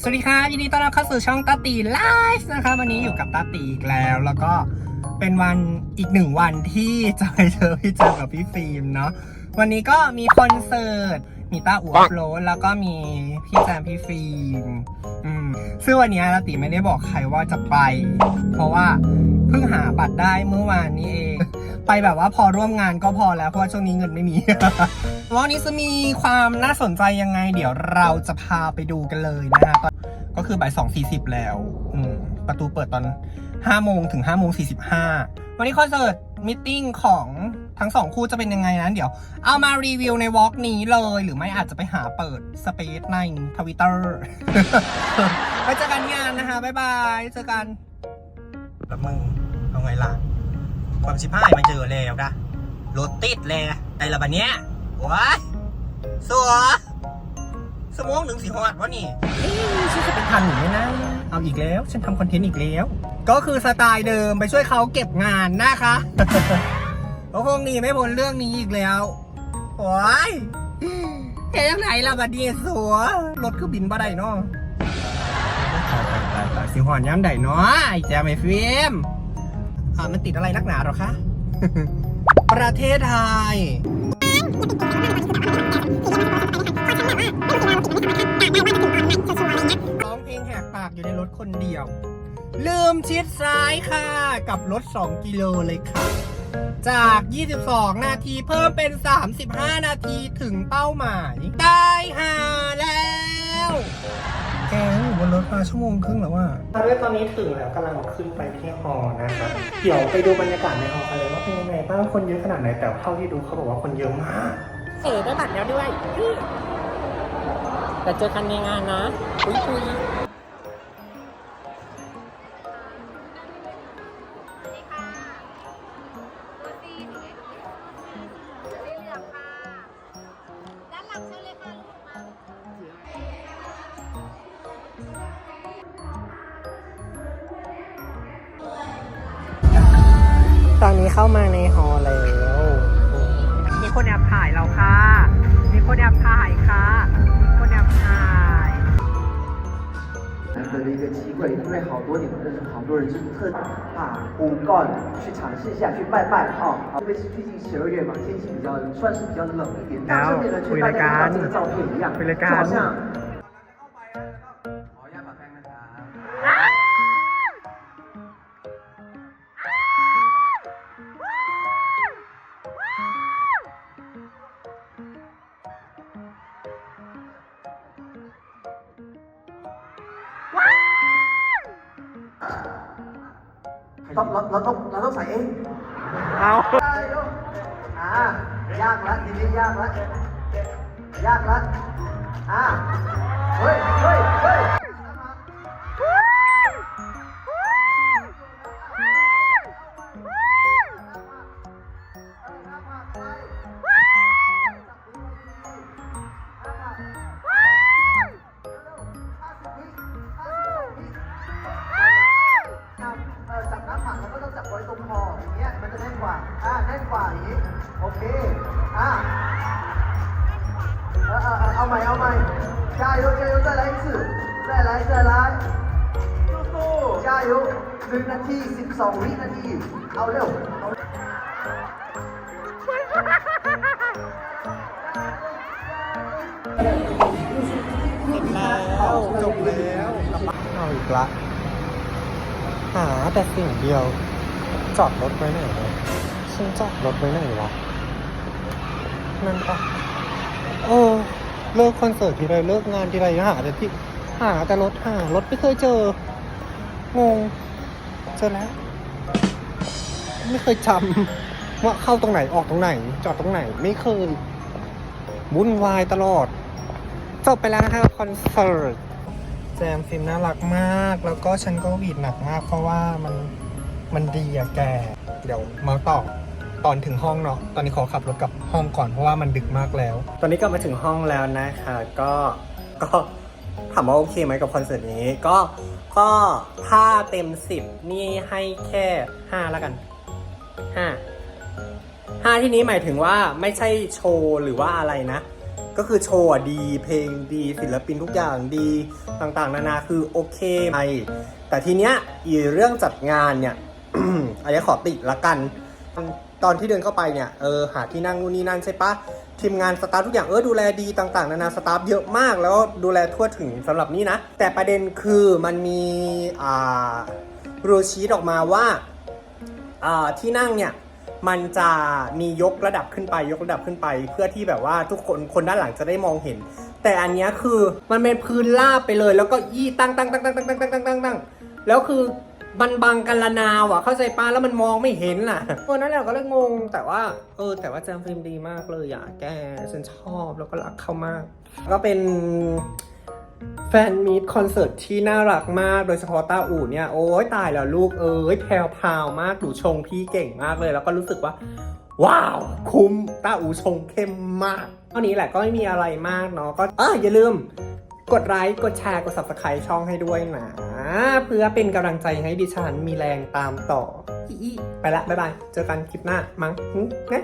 สวัสดีค่ะยินดีต้อนรับเข้าสู่ช่องตาตีไลฟ์นะคะวันนี้อยู่กับตาตีอีกแล้ว แล้วก็เป็นวันอีกหนึ่งวันที่จะไปเจอพี่เจอกับพี่ฟิล์มเนาะวันนี้ก็มีคอนเสิร์ตมีต้าอัวโรดแล้วก็มีพี่แจมพี่ฟิล์มอืมซึ่งวันนี้ตาตีไม่ได้บอกใครว่าจะไป เพราะว่าเพิ่งหาบัตรได้เมื่อวานนี้เอง ไปแบบว่าพอร่วมงานก็พอแล้วเพราะว่าช่วงนี้เงินไม่มีวันนี้จะมีความน่าสนใจยังไง เดี๋ยวเราจะพาไปดูกันเลยนะฮะตอนก็คือบ่ายสองสี่สิบแล้วอืมประตูเปิดตอนห้าโมงถึงห้าโมงสี่สิบห้าวันนี้คอนเสิร์ตมิทติ้งของทั้งสองคู่จะเป็นยังไงนั้นเดี๋ยว เอามารีวิวในวอล์กนี้เลย หรือไม่อาจจะไปหาเปิดสเปซในทวิตเตอร์ไปเจอกันงานนะคะ บ๊ายบาย เจอกันแล้วมึงเอาไงล่ะ ความชิบหายมาเจอแล้วนะรถติดเลยไอ้ละบันเนี้ยว้ายสัวสมองหนึ่งสีหอดวะนี่เอ้ยฉันจะไปทันหรือไม่นะ เอาอีกแล้ว ฉันทำคอนเทนต์อีกแล้ว ก็คือสไตล์เดิมไปช่วยเขาเก็บงานนะคะก็คงหนีไม่พ้นเรื่องนี้อีกแล้วว้ายแกยังไหนล่ะบัดนี้สัวรถคือบินบ่ได้เนาะตายตายตายสิหอนย้ำใดเนาะไอ้แจมไอ้ฟิล์ม อ่ามันติดอะไรนักหนาหรอคะ ประเทศไทยร้องเพลงแหกปากอยู่ในรถคนเดียว ลืมชิดซ้ายค่ะ กับรถ 2 กิโลเลยค่ะ จาก 22 นาทีเพิ่มเป็น 35 นาทีถึงเป้าหมายตายห่ะ รถมาชั่วโมงครึ่งแล้วว่าด้วยตอนนี้ถึงแล้วกำลังขึ้นไปที่ฮอลล์นะครับเดี๋ยวไปดูบรรยากาศในฮอลล์กันเลยว่าเป็นยังไงบ้างคนเยอะขนาดไหนแต่เท่าที่ดูเขาบอกว่าคนเยอะมากเอ๋ได้บัตรแล้วด้วยแต่เจอกันในงานนะคุยคุย ตอนนี้เข้ามาในฮอลล์แล้ว มีคนแอบถ่ายเราค่ะ มีคนแอบถ่ายค่ะ มีคนแอบถ่าย 难得的一个机会，因为好多你们认识好多人是特把五罐去尝试一下，去拜拜哈。特别是最近十二月嘛，天气比较算是比较冷一点，但这边呢，就大家看到这个照片一样，就好像。 ต้องเราเราต้องเราต้องใส่เองเอาได้ลูกอ่ายากละทีนี้ยากละยากละอ่าเฮ้ยเฮ้ยเฮ้ย เออจับหน้าผากแล้วก็ต้องจับไว้ตรงคออย่างเงี้ยมันจะแน่นกว่า อ่าแน่นกว่าอย่างงี้ โอเค อ่าเออเออเออเอาใหม่เอาใหม่加油加油再来一次再来再来สู้ๆ加油หนึ่งนาทีสิบสองวินาที เอาเร็วเอา เสร็จแล้วจบแล้วเอาอีกละ หาแต่สิ่งเดียว จอดรถไว้ไหนวะฉันจอดรถไว้ไหนวะนั่นปะโอ้เลิกคอนเสิร์ตทีไรเลิกงานทีไรหาแต่ที่หาแต่รถหารถไม่เคยเจองงเจอแล้ว ไม่เคยจำว่าเข้าตรงไหนออกตรงไหน จอดตรงไหน ไม่เคยวุ่นวายตลอดจบไปแล้วนะคะคอนเสิร์ต แจมฟิล์มน่ารักมาก แล้วก็ฉันก็หวีดหนักมาก เพราะว่ามันมันดีอะแก เดี๋ยวมาต่อตอนถึงห้องเนาะ ตอนนี้ขอขับรถกลับห้องก่อนเพราะว่ามันดึกมากแล้ว ตอนนี้กลับมาถึงห้องแล้วนะคะก็ก็ถามว่าโอเคไหมกับคอนเสิร์ตนี้ ก็ก็ถ้าเต็มสิบนี่ให้แค่ห้าแล้วกันห้าห้าที่นี้หมายถึงว่าไม่ใช่โชว์หรือว่าอะไรนะ ก็คือโชว์ดี เพลงดี ศิลปินทุกอย่างดีต่างๆ นานาคือโอเคไปแต่ทีเนี้ยอีเรื่องจัดงานเนี่ยอันนี้ขอติละกัน ตอนที่เดินเข้าไปเนี่ยเออหาที่นั่งนู่นนี่นั่นใช่ปะทีมงานสตาฟทุกอย่างเออดูแลดีต่างๆ นานาสตาฟเยอะมาก แล้วดูแลทั่วถึงสำหรับนี่นะ แต่ประเด็นคือมันมีอ่ารูชีตออกมาว่าอ่าที่นั่งเนี่ย มันจะมียกระดับขึ้นไปยกระดับขึ้นไป เพื่อที่แบบว่าทุกคนคนด้านหลังจะได้มองเห็น แต่อันนี้คือมันเป็นพื้นราบไปเลย แล้วก็ยี่ตั้งตั้งตั้งตั้งตั้งตั้งตั้งตั้งตั้งตั้งแล้วคือมันบังกันละนาวอะ เข้าใจป้าแล้วมันมองไม่เห็นน่ะเออนั่นแหละก็เลยงงแต่ว่า เออ แต่ว่าแจมฟิล์มดีมากเลยอะแกฉันชอบแล้วก็รักเขามาก ก็เป็น แฟนมีตคอนเสิร์ตที่น่ารักมาก โดยเฉพาะต้าอู่เนี่ย โอ้ยตายแล้วลูกเอ้ยแพรวพาวมากดูชงพี่เก่งมากเลย แล้วก็รู้สึกว่า ว้าว คุ้มต้าอูชงเข้มมากเท่านี้แหละก็ไม่มีอะไรมากเนาะก็เอออย่าลืมกดไลค์กดแชร์กด subscribe ช่องให้ด้วยนะ เพื่อเป็นกำลังใจให้ดิฉันมีแรงตามต่ออีไปละ บ๊ายบาย เจอกันคลิปหน้ามั้งนะ